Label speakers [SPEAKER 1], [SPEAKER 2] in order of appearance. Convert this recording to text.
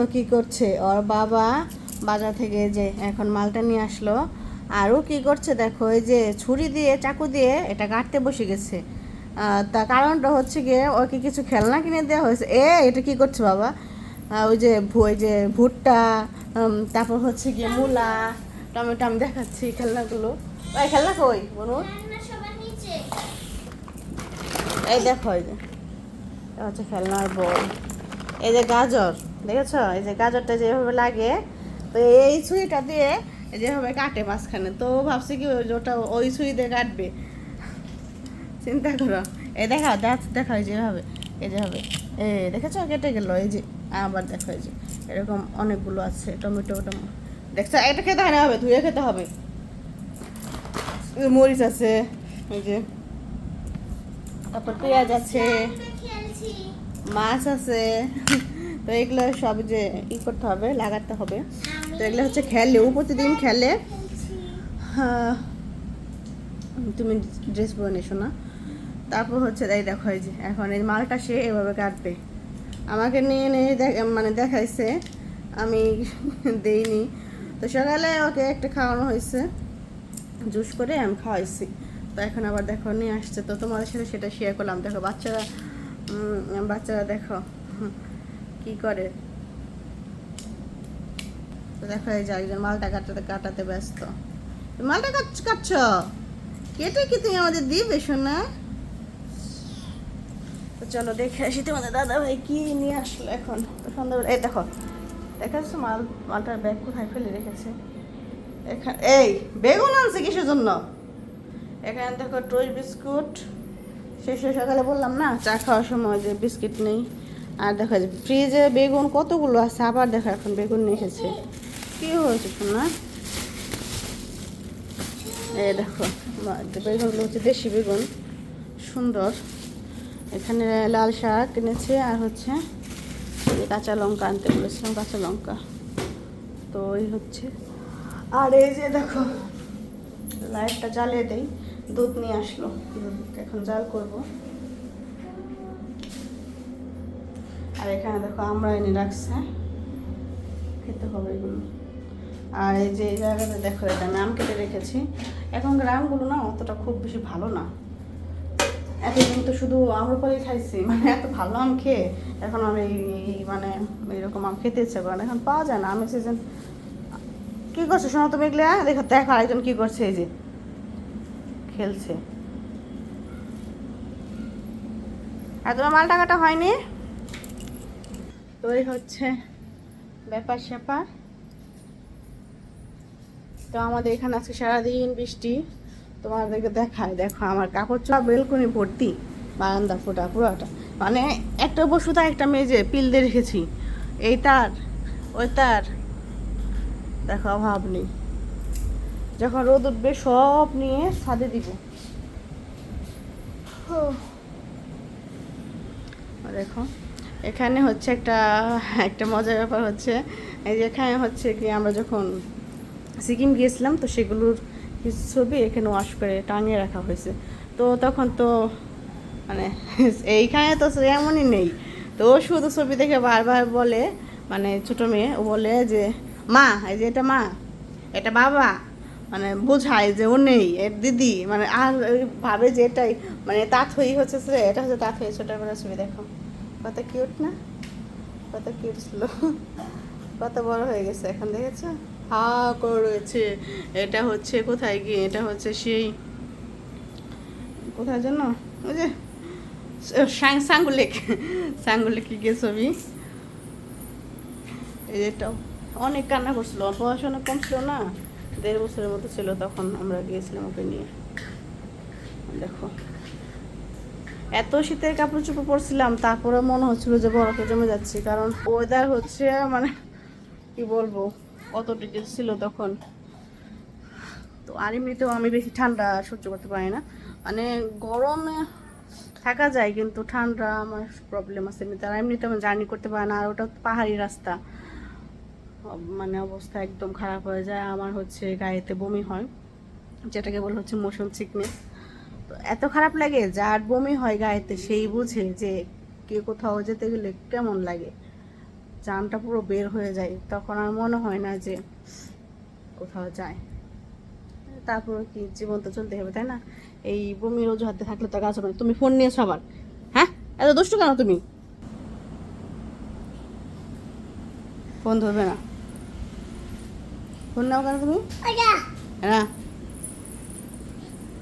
[SPEAKER 1] তো কি করছে? ওর বাবা বাজার থেকে যে এখন মালটা নিয়ে আসলো আরও কি করছে দেখো, এই যে ছুরি দিয়ে, চাকু দিয়ে এটা কাটতে বসে গেছে। তা কারণটা হচ্ছে গিয়ে ওকে কিছু খেলনা কিনে দেওয়া হয়েছে। এ, এটা কি করছে বাবা? ওই যে ওই যে ভুট্টা তারপর হচ্ছে গিয়ে মূলা, টমেটো, আমি দেখাচ্ছি খেলনাগুলো। ওই খেলনা কই বলুন এই দেখো, এই যে। হচ্ছে খেলনার বল। এই যে গাজর। দেখেছ? এই যে গাজরটা যেভাবে লাগে, তো এই ছুরিটা দিয়ে যেভাবে কাটে মাঝখানে, তো ভাবছি কি ওটা ওই ছুরি দিয়ে কাটবে। চিন্তা করো। এই দেখা, দেখ, দেখা এই যেভাবে এই যেভাবে। এ, দেখেছ? কেটে গেল, এই যে, আবার দেখো এই যে, এরকম অনেকগুলো আছে, টমেটো টমেটো দেখছ? এটা খেতে হয় হবে, ধুয়ে খেতে হবে। মরিচ আছে, এই যে, তারপর পেঁয়াজ আছে, মাছ আছে তো এগুলো সব যে ই করতে হবে লাগাতে হবে। তো এগুলো হচ্ছে খেলে ও প্রতিদিন খেলে। হ্যাঁ, তুমি ড্রেস পরে নিছো না। তারপর হচ্ছে তাই দেখো এই যে এখন এই মালটা সে এভাবে কাটবে। আমাকে নিয়ে নিয়ে দেখ- মানে দেখাইছে আমি দেইনি। তো সকালে ওকে একটা খাওয়ানো হয়েছে জুস করে আমি খাওয়াইছি। তো এখন আবার দেখো নিয়ে আসছে। তো তোমাদের সাথে সেটা শেয়ার করলাম। দেখো বাচ্চারা বাচ্চারা দেখো কি করে? তো দেখো এই যে একজন মালটা কাটাতে কাটাতে ব্যস্ত। মালটা কাটছ কাটছ? কেটে কি তুমি আমাদের দিবে শোনা তো চলো দেখে আসি তোমাদের দাদা ভাই কি নিয়ে আসলো এখন। তো সন্ধ্যাবেলা এই দেখো দেখাচ্ছ মাল, মালটার ব্যাগ কোথায় ফেলে রেখেছে? এখানে এই, বেগুন আনছে কিসের জন্য? এখানে দেখো টোস্ট বিস্কুট। শেষে সকালে বললাম না, চা খাওয়ার সময় যে বিস্কিট নেই। আর দেখা যে ফ্রিজে বেগুন কতগুলো আছে? আবার দেখা এখন বেগুন নিয়ে এসেছে। কি হয়েছে শোনা এ দেখো বেগুনগুলো হচ্ছে দেশি বেগুন, সুন্দর। এখানে লাল শাক কিনেছে আর হচ্ছে কাঁচা লঙ্কা আনতে বলেছিলাম, কাঁচা লঙ্কা। তো এই হচ্ছে। আর এই যে দেখো লাইটটা জ্বালিয়ে দেই, দুধ নিয়ে আসলো। এখন জাল করব। আর এখানে দেখো আমরা এনে রাখছে খেতে হবে এগুলো। আর এই যে এই জায়গাটা দেখো, এটা আমি আম কেটে রেখেছি। এখন গ্রামগুলো না অতটা খুব বেশি ভালো না। এতদিন তো শুধু আম্রপালি খাইছি মানে এত ভালো আম খেয়ে এখন আমি এই- মানে এরকম আম খেতে ইচ্ছে করে এখন পাওয়া যায় না, আমের সিজন কি করছ শোনো তুমি এগুলো দেখো দেখো আরেকজন কি করছে, এই যে খেলছে। আর তোমার মাল টাকাটা হয়নি? তো এই হচ্ছে ব্যাপার স্যাপার। তো আমাদের এখানে আজকে সারাদিন বৃষ্টি। তোমাদেরকে দেখায় দেখো আমার কাপড় চোপড়, বেলকনি ভর্তি, বারান্দা ফোটা, পুরোটা। মানে একটা বসুতা একটা মেজে পিল দিয়ে রেখেছি, এই তার, ওই তার। দেখো অভাব নেই। যখন রোদ উঠবে, সব নিয়ে ছাদে দিব। দেখো এখানে হচ্ছে একটা একটা মজার ব্যাপার হচ্ছে, এই এখানে হচ্ছে কি আমরা যখন সিকিম গিয়েছিলাম, তো সেগুলোর কিছু ছবি এখানে ওয়াশ করে টাঙিয়ে রাখা হয়েছে। তো তখন তো মানে এইখানে তো এমনই নেই। তো ও শুধু ছবি দেখে বারবার বলে মানে ছোটো মেয়ে, ও বলে যে, মা, এই যে এটা মা, এটা বাবা। মানে বোঝায় যে ও নেই, এর দিদি মানে আর ভাবে যে এটাই মানে তাঁত হই হচ্ছে এটা হচ্ছে তাঁত হয়ে ছোটো করে ছবি দেখো। কত কিউট না? কত কিউট ছিল কত বড় হয়ে গেছে এখন, দেখেছ? হা করে রয়েছে। এটা হচ্ছে কোথায় গিয়ে? এটা হচ্ছে সেই কোথায় যেন? ওই যে সাঙ্গুলেক সাঙ্গুলেকে গিয়ে ছবি। যে অনেক কান্না করছিল। ওর পড়াশোনা কম ছিল না। দেড় বছরের মতো ছিল তখন আমরা গিয়েছিলাম ওকে নিয়ে। দেখো। এত শীতের কাপড় চোপড় পরছিলাম তারপরে মনে হচ্ছিল যে বরফে জমে যাচ্ছি, কারণ ওয়েদার হচ্ছে মানে কি বলব, কত ডিগ্রি ছিল তখন। তো আর এমনিতেও আমি বেশি ঠান্ডা সহ্য করতে পারি না। মানে গরমে থাকা যায়, কিন্তু ঠান্ডা আমার প্রবলেম আছে এমনিতে, আর এমনিতে আমি জার্নি করতে পারি না, আর ওটা পাহাড়ি রাস্তা। মানে অবস্থা একদম খারাপ হয়ে যায়, আমার হচ্ছে গায়েতে বমি হয়, যেটাকে বলে হচ্ছে মোশন সিকনেস এত খারাপ লাগে? যার বমি হয় গায়েতে সেই বুঝে যে কে কোথাও যেতে গেলে কেমন লাগে। জানটা পুরো বের হয়ে যায়। তখন আর মনে হয় না যে কোথাও যায়। তারপরে কি জীবন তো চলতে হবে তাই না? এই বমির অজুহাতে থাকলে তো কাজ হবে তুমি ফোন নিয়ে সবার হ্যাঁ? এত দুষ্টু কেন তুমি? ফোন ধরবে না। ফোন নাও কেন তুমি? হ্যাঁ।